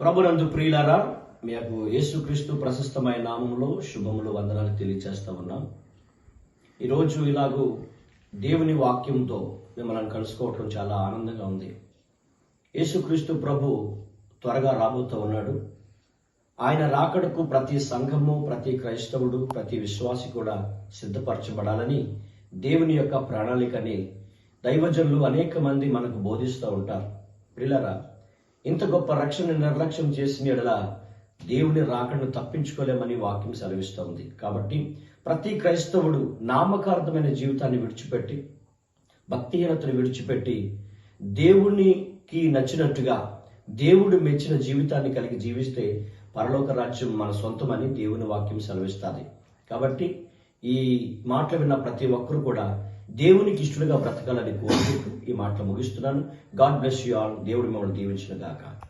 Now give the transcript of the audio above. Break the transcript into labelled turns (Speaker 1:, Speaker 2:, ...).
Speaker 1: ప్రభునందు ప్రియులారా మీకు యేసుక్రీస్తు ప్రశస్తమైన నామంలో శుభములు వందనాలు తెలియజేస్తా ఉన్నాం. ఈరోజు ఇలాగూ దేవుని వాక్యంతో మిమ్మల్ని కలుసుకోవటం చాలా ఆనందంగా ఉంది. యేసుక్రీస్తు ప్రభు త్వరగా రాబోతూ ఉన్నాడు. ఆయన రాకడకు ప్రతి సంఘము ప్రతి క్రైస్తవుడు ప్రతి విశ్వాసి కూడా సిద్ధపరచబడాలని దేవుని యొక్క ప్రణాళికని దైవజనులు అనేక మంది మనకు బోధిస్తూ ఉంటారు. ప్రిలరా ఇంత గొప్ప రక్షణ నిర్లక్ష్యం చేసిన ఎడలా దేవుని రాకను తప్పించుకోలేమని వాక్యం సెలవిస్తోంది. కాబట్టి ప్రతి క్రైస్తవుడు నామకార్థమైన జీవితాన్ని విడిచిపెట్టి భక్తిహీనతను విడిచిపెట్టి దేవునికి నచ్చినట్టుగా దేవుడు మెచ్చిన జీవితాన్ని కలిగి జీవిస్తే పరలోక రాజ్యం మన సొంతమని దేవుని వాక్యం సెలవిస్తుంది. కాబట్టి ఈ మాటలు విన్న ప్రతి ఒక్కరు కూడా దేవునికి ఇష్టలుగా బ్రతకాలని కోరుకుంటూ ఈ మాటలు ముగిస్తున్నాను. గాడ్ బ్లెస్ యూ ఆల్ దేవుడు మిమ్మల్ని దీవించిన గాక.